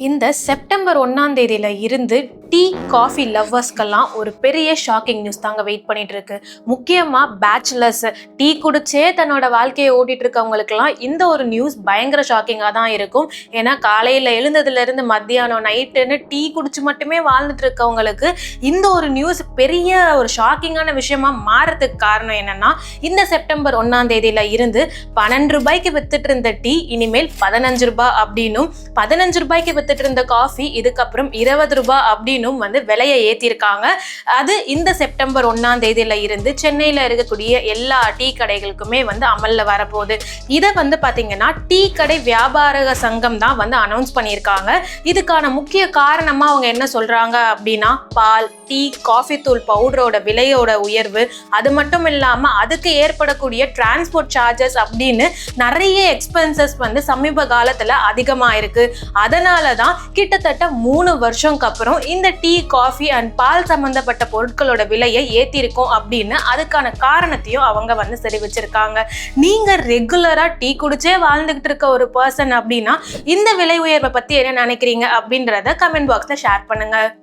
இந்த செப்டம்பர் ஒன்றாம் தேதியில இருந்து டீ காஃபி லவ்வர்ஸ்க்கெல்லாம் ஒரு பெரிய ஷாக்கிங் நியூஸ் தாங்க வெயிட் பண்ணிட்டு இருக்கு முக்கியமா பேச்சுலர்ஸ் டீ குடிச்சே தன்னோட வாழ்க்கையை ஓட்டிட்டு இருக்கவங்களுக்குலாம் இந்த ஒரு நியூஸ் பயங்கர ஷாக்கிங்காக தான் இருக்கும். ஏன்னா காலையில எழுந்ததுல இருந்து மத்தியானம் நைட்டுன்னு டீ குடிச்சு மட்டுமே வாழ்ந்துட்டு இருக்கவங்களுக்கு இந்த ஒரு நியூஸ் பெரிய ஒரு ஷாக்கிங்கான விஷயமா மாறதுக்கு காரணம் என்னன்னா இந்த செப்டம்பர் ஒன்னாம் தேதியில இருந்து பன்னெண்டு ரூபாய்க்கு வித்துட்டு இருந்த டீ இனிமேல் பதினஞ்சு ரூபாய் அப்படின்னும் பதினஞ்சு ரூபாய்க்கு வித்துட்டு இருந்த காஃபி இதுக்கப்புறம் இருபது ரூபாய் அப்படின்னும் வந்து விலையை ஏற்றிருக்காங்க அது இந்த செப்டம்பர் ஒன்றாம் தேதியில் இருந்து சென்னையில் இருக்கக்கூடிய எல்லா டீ கடைகளுக்குமே வந்து அமல்ல வரப்போகுது. இதை வந்து பார்த்தீங்கன்னா டீ கடை வியாபார சங்கம் தான் வந்து அனௌன்ஸ் பண்ணியிருக்காங்க. இதுக்கான முக்கிய காரணமாக அவங்க என்ன சொல்கிறாங்க அப்படின்னா பால் டீ காஃபி தூள் பவுடரோட விலையோட உயர்வு அது மட்டும் இல்லாமல் அதுக்கு ஏற்படக்கூடிய டிரான்ஸ்போர்ட் சார்ஜஸ் அப்படின்னு நிறைய எக்ஸ்பென்சஸ் வந்து சமீப காலத்தில் அதிகமாக இருக்குது அதனால தான் கிட்டத்தட்ட மூணு வருஷம்க்கு அப்புறம் இந்த டீ காஃபி அண்ட் பால் சம்பந்தப்பட்ட பொருட்களோட விலையை ஏற்றிருக்கோம் அப்படின்னு அதுக்கான காரணத்தையும் அவங்க வந்து தெரிவிச்சிருக்காங்க. நீங்கள் ரெகுலராக டீ குடிச்சே வாழ்ந்துகிட்டு இருக்க ஒரு பர்சன் அப்படின்னா இந்த விலை உயர்வை பற்றி என்ன நினைக்கிறீங்க அப்படின்றத கமெண்ட் பாக்ஸில் ஷேர் பண்ணுங்க.